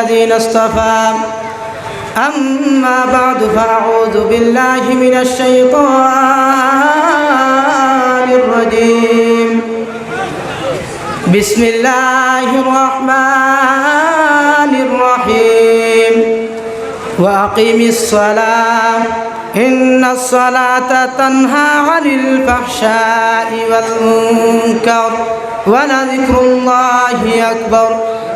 الذين اصطفى أما بعد فأعوذ بالله من الشيطان الرجيم بسم الله الرحمن الرحيم وأقم الصلاة إن الصلاة تنهى عن الفحشاء والمنكر ولذكر الله أكبر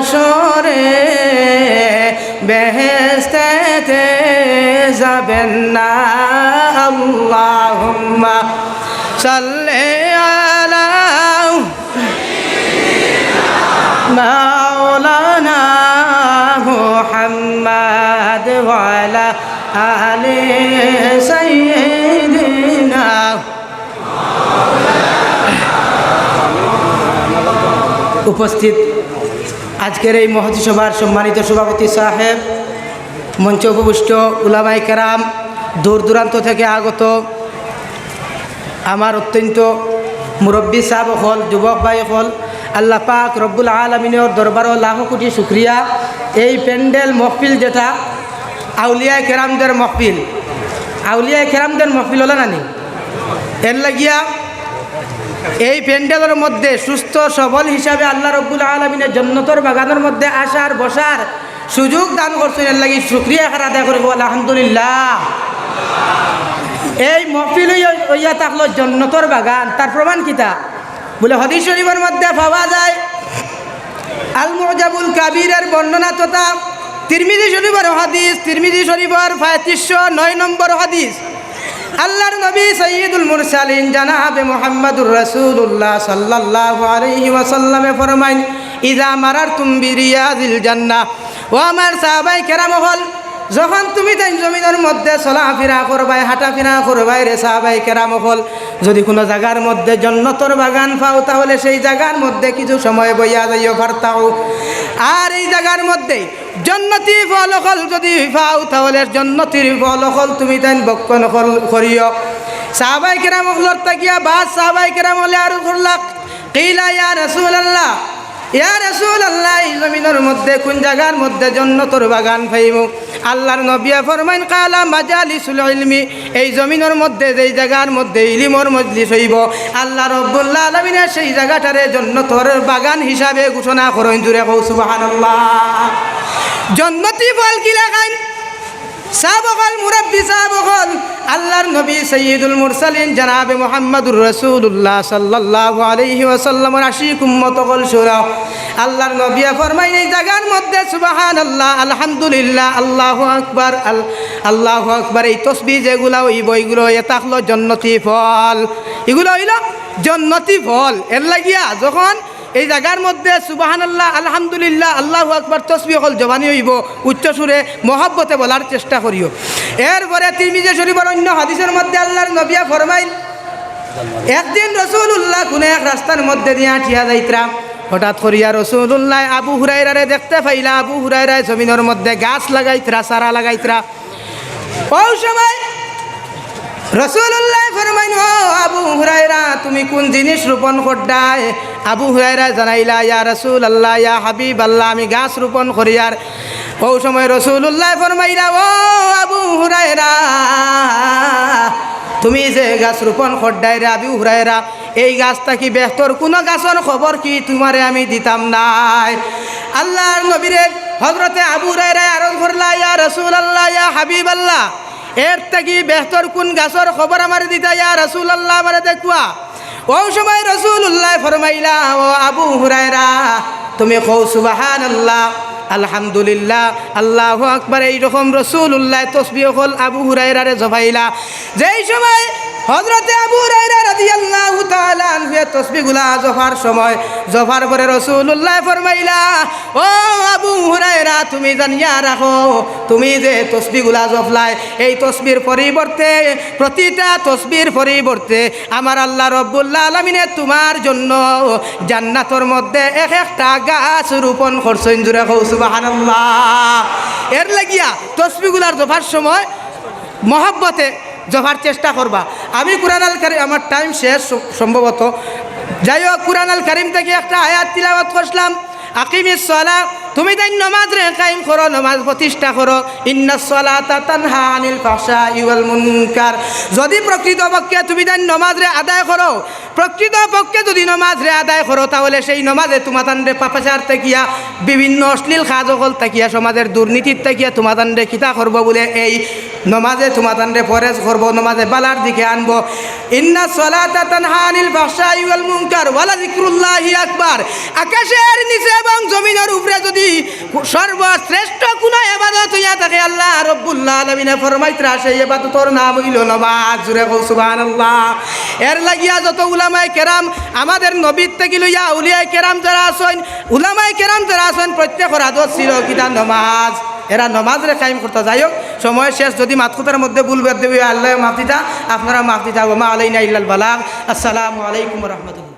হাসরে বেহেস্তেতে যাবেন না। আল্লাহুম্মা সাল্লে আলা মাওলানা মুহাম্মদ ওয়ালা আলে সাইয়্যিদিনা। উপস্থিত আজকের এই মহতি সভার সম্মানিত সভাপতি সাহেব, মঞ্চ উপবিষ্ট উলামাই কেরাম, দূর দূরান্ত থেকে আগত আমার অত্যন্ত মুরব্বী সাহেব হল, যুবক ভাই হল, আল্লাহ পাক রব্বুল আলমিনের দরবারও লাখ কোটি শুক্রিয়া। এই প্যান্ডেল মহফিল যেটা, আউলিয়ায় কেরামদের মহফিল। আউলিয়ায় কেরামদের মহফিল হলো নানি এর লাগিয়া এই প্যান্ডেলের মধ্যে সুস্থ, সবল হিসাবে আল্লাহ রব্বুল আলমিনের জন্নতর বাগানের মধ্যে আসার, বসার সুযোগ দান করছেন। এর লাগি শুক্রিয়া খার আদায় করব আলহামদুলিল্লাহ। এই মহফিল হইয়া থাকল জন্নতর বাগান। তার প্রমাণ কিতা বলে হদিস শরীফের মধ্যে পাওয়া যায় আল মুজাবুল কাবিরের বর্ণনা তথা তিরমিজি শরীফের হাদিস, তিরমিজি শরীফের পঁয়ত্রিশশো নয় নম্বর হাদিস। আল্লাহর নবী সঈদুল মুরসালিন জানাবে মোহাম্মদুর রসুল্লাহ সাল্লাহ আলহি ওয়াসাল্লামে ফরমাইন ইজা মারার তুম্বি রিয়াদিল জান্না। ও আমার সাহাবাই কেরাম হল, যখন তুমি তাই জমিনের মধ্যে চলাফেরা করবাই, হাঁটাফেরা করবাই রে সাহাবাই কেরাম হল, যদি কোনো জায়গার মধ্যে জন্নতর বাগান পাও, তাহলে সেই জায়গার মধ্যে কিছু সময় বইয়া যাইও পারতাও আর এই জায়গার মধ্যে জন্নতি ফল হল যদি পাও, তাহলে জন্নতির ফল হল তুমি তাই বক্ষণ করিও। সাহাবাই কেরাম হলর তাকিয়া বা সাহাবাই কেরাম হলে আর করলাক কিলা ইয়া রসুল আল্লাহ ইয়া রসুল আল্লাহ জমিনের মধ্যে, কোন জায়গার মধ্যে জন্নতর বাগান পাইব আল্লাহর নবিয়া ফরমাইন, কালা মাজালিসুল ইলমি, এই জমিনের মধ্যে, যেই জায়গার মধ্যে ইলিমর মজলিস হইব, আল্লাহ রব্বুল্লাহ আলমিনের সেই জায়গাটারে জন্নতর বাগান হিসাবে ঘোষণা করেন জুড়ে কৌ সুবাহান্লাহ জন্নতি বল কি লাগাইন সাবকল মুরব্বী সাবকল আল্লাহর নবী সৈয়দুল মুরসালিন জানাবে মোহাম্মদুর রসুল্লাহ সাল্লাহ আলহি আশিক উম্মত কল সুরাও আল্লাহর নবিয়া ফরমাই এই জায়গার মধ্যে সুবাহান আল্লাহ আলহামদুলিল্লাহ, আল্লাহ আকবর, আল, আল্লাহ আকবর, এই তসবি যেগুলো হইব এগুলো এটা হলো জন্নতি ফল। এগুলো হইল জন্নতি ফল। এর লাগিয়া যখন এই জায়গার মধ্যে সুবাহান আল্লাহ আলহামদুলিল্লাহ, আল্লাহ আকবর তসবি হল জবানি হইব, উচ্চ সুরে মহব্বতে বলার চেষ্টা করিও। এরপরে তিরমিজে শরীফের অন্য হাদিসের মধ্যে আল্লাহর নবিয়া ফরমাইল, একদিন রসুল্লাহ কোনে এক রাস্তার মধ্যে দিয়া ঠিয়া যাইতরা। হঠাৎ করিয়া রসুল্লাহ আবু হুরাইরারে দেখতে পাইলা, আবু হুরাইরায় জমিনের মধ্যে গাছ লাগাইতরা সারা লাগাইতরা। ওই সময় রসুল্লাহ ফরমাইন আবু হুরাইরা তুমি কোন জিনিস রোপণ করডায় আবু হুরাইরা জানাইলা, ইয়া রসুল আল্লাহ ইয়া হাবিব আল্লাহ আমি গাছ রোপণ করি। আর ও সময় রসুল্লাহ ফরমাইলা, ও আবু হুরাইরা তুমি যে গাছ রোপণ খড্ডাইরা আবি উহরাইরা এই গাছটা কি বেহতর কোনো গাছের খবর কি তোমারে আমি দিতাম নাই? আল্লাহর নবীরে হজরতে আবু হুরাইরা আরজ করলা, ইয়া রসুল আল্লাহ ইয়া হাবিব আল্লাহ এর থেকে বেহতর কোন গাছর খবর আমার দিতা ইয়া রসুল আল্লাহ আমার দেখুয়া? ও সময় রসুল্লাহ ফরমাইলা, ও আবু হুরাইরা তুমি কৌ সুবাহান আল্লাহ আলহামদুলিল্লাহ, আল্লাহ আকবার, এইরকম রসুল্লাহ তসবি হল আবু হুরাইরারে জবাইলা। যেই সময় হজরতে আবু হুরাইরা রাদিয়াল্লাহু তাআলা আনহু তসবিগুলা জফার সময়, জফার পরে রসুল্লাহ ফরমাইলা, ও আবু হুরাইরা তুমি জানিয়া রাখো, তুমি যে তসবিগুলা জফলাই এই তসবির পরিবর্তে, প্রতিটা তসবির পরিবর্তে আমার আল্লাহ রব্বুল্লাহ আলমিনে তোমার জন্য জান্নাতর মধ্যে এক একটা গাছ রোপণ করছেন জুড়ে এর লাগিয়া তসবিগুলার জফার সময় মহাব্বতে জফার চেষ্টা করবা। আমি কুরআন আল কারিম আমার টাইম শেষ, সম্ভবত। যাই হোক, কুরআন আল কারিম থেকে একটা আয়াত তিলাবাত করছিলাম। আকিমিস সলা তুমি তাই নমাজ রে কায়েম করো, নমাজ প্রতিষ্ঠা করো। ইন্না সলাতা তানহা আনিল ফাহশা ইওয়াল মুনকার। যদি প্রকৃত পক্ষে তুমি তাই নমাজ রে আদায় করো প্রকৃত পক্ষে যদি নমাজ রে আদায় করো, তাহলে সেই নমাজে তোমাতানরে পাপাচার তাকিয়া বিভিন্ন অশ্লীল কাজ হল তাকিয়া সমাজের দুর্নীতির তাকিয়া তোমাতানরে কিতা করব বলে এই নমাজে তোমাতানরে ফরেজ করব, নমাজে বালার দিকে আনব। ইন্না সলাতা তানহা আনিল ফাহশা ইওয়াল মুনকার ওয়ালা যিকরুল্লাহি আকবার। আকাশের নিচে এবং জমিনের উপরে যদি সর্বশ্রেষ্ঠ কোন এবাদত হইয়া থাকে, আল্লাহ রব্বুল্লাহ আলমিনে ফরমাইতরা সেই এবাদতর নাম হইল নমাজ। জুড়ে কৌ সুবহানাল্লাহ। এর লাগিয়া যত উলামাই কেরাম আমাদের নবীর থেকে লইয়া উলিয়াই কেরাম যারা আছেন উলামাই কেরাম যারা আছেন, প্রত্যেকের আদত ছিল কিতা নমাজ। এরা নমাজরে কায়েম করতে যাই হোক সময় শেষ, যদি মাতকুতার মধ্যে ভুল বের দেবে আল্লাহ, মাফ দিতা। আপনারা মাফ দিতা। ওমা আলাইনা ইল্লাল বালাগ। আসসালামু আলাইকুম রহমতুল্লাহ।